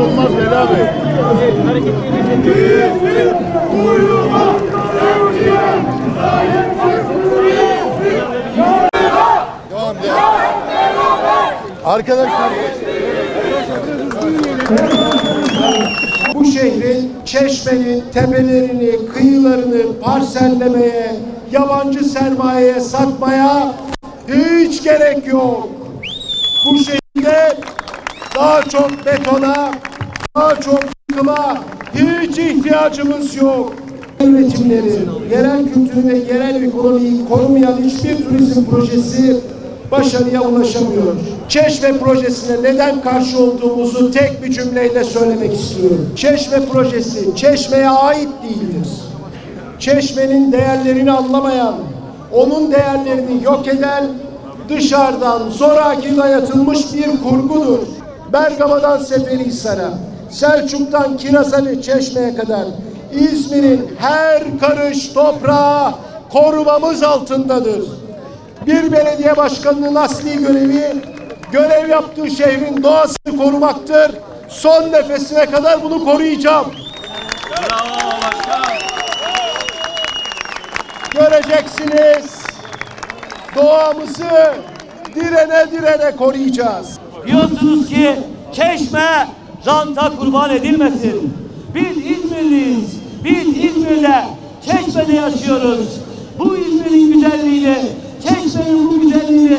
olmaz. Devam devam. Arkadaşlar bu şehrin Çeşme'nin tepelerini, kıyılarını parsellemeye, yabancı sermayeye satmaya hiç gerek yok. Bu şehirde daha çok betona, daha çok yıkıma hiç ihtiyacımız yok. Üretimleri, yerel kültürü ve yerel ekonomiyi korumayan hiçbir turizm projesi başarıya ulaşamıyor. Çeşme projesine neden karşı olduğumuzu tek bir cümleyle söylemek istiyorum. Çeşme projesi Çeşme'ye ait değildir. Çeşme'nin değerlerini anlamayan, onun değerlerini yok eden dışarıdan zoraki dayatılmış bir kurgudur. Bergama'dan Seferihisar'a, Selçuk'tan Kirazeli Çeşme'ye kadar İzmir'in her karış toprağı korumamız altındadır. Bir belediye başkanının asli görevi görev yaptığı şehrin doğasını korumaktır. Son nefesine kadar bunu koruyacağım. Göreceksiniz. Doğamızı direne direne koruyacağız. Diyorsunuz ki Çeşme ranta kurban edilmesin. Biz İzmirliyiz. Biz İzmir'de Çeşme'de yaşıyoruz. Bu İzmir'in güzelliğini, Çeşme'nin bu güzelliğini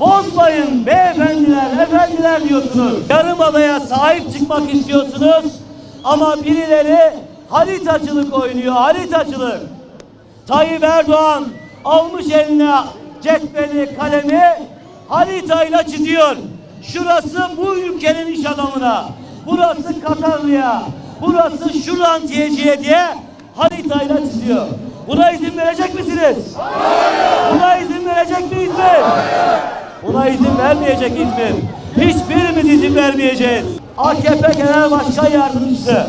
bozmayın beyefendiler, efendiler diyorsunuz. Yarımada'ya sahip çıkmak istiyorsunuz ama birileri haritacılık oynuyor, haritacılık. Tayyip Erdoğan almış eline cetveli kalemi haritayla çiziyor. Şurası bu ülkenin iş adamına, burası Katarlı'ya, burası şu rantiyeciye diye haritayla çiziyor. Buna izin verecek misiniz? Buna izin verecek mi? Buna izin vermeyecek İzmir. Hiçbirimiz izin vermeyeceğiz. AKP Genel Başkan Yardımcısı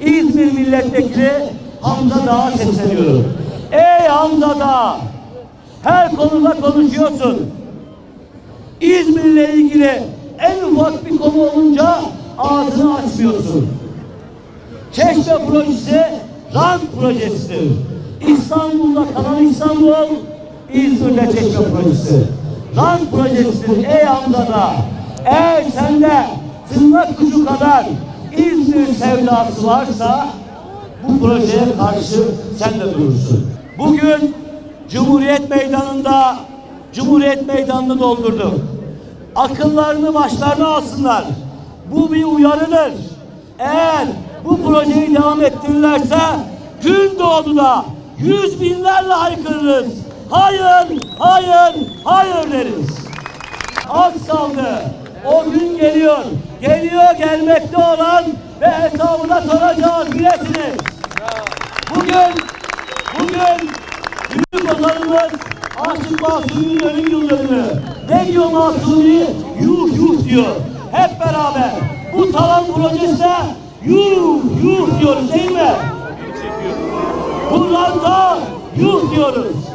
İzmir Milletvekili Hamza Dağ'a sesleniyorum. Ey Hamza Dağ! Her konuda konuşuyorsun. İzmir'le ilgili en ufak bir konu olunca ağzını açmıyorsun. Çeşme projesi rant projesidir. İstanbul'da kalan İstanbul, İzmir'de Çeşme projesi. Rant projesidir ey Hamza'da. Eğer sende tırnak ucu kadar İzmir sevdası varsa bu projeye karşı sen de durursun. Bugün Cumhuriyet Meydanı'nda Cumhuriyet Meydanı'nı doldurduk. Akıllarını başlarına alsınlar. Bu bir uyarıdır. Eğer bu projeyi devam ettirirlerse gün doğdu da yüz binlerle haykırırız. Hayır, hayır, hayır deriz. Az kaldı. O gün geliyor. Geliyor gelmekte olan ve hesabına soracağız bilesiniz. Bugün, bugün büyük ozanımız Aşık Mahsuni'nin ölüm yıldönümü. Ne diyor Mahsuni? Yuh yuh diyor. Hep beraber bu tavan projesine yuh yuh diyoruz değil mi? Bu ranta yuh diyoruz.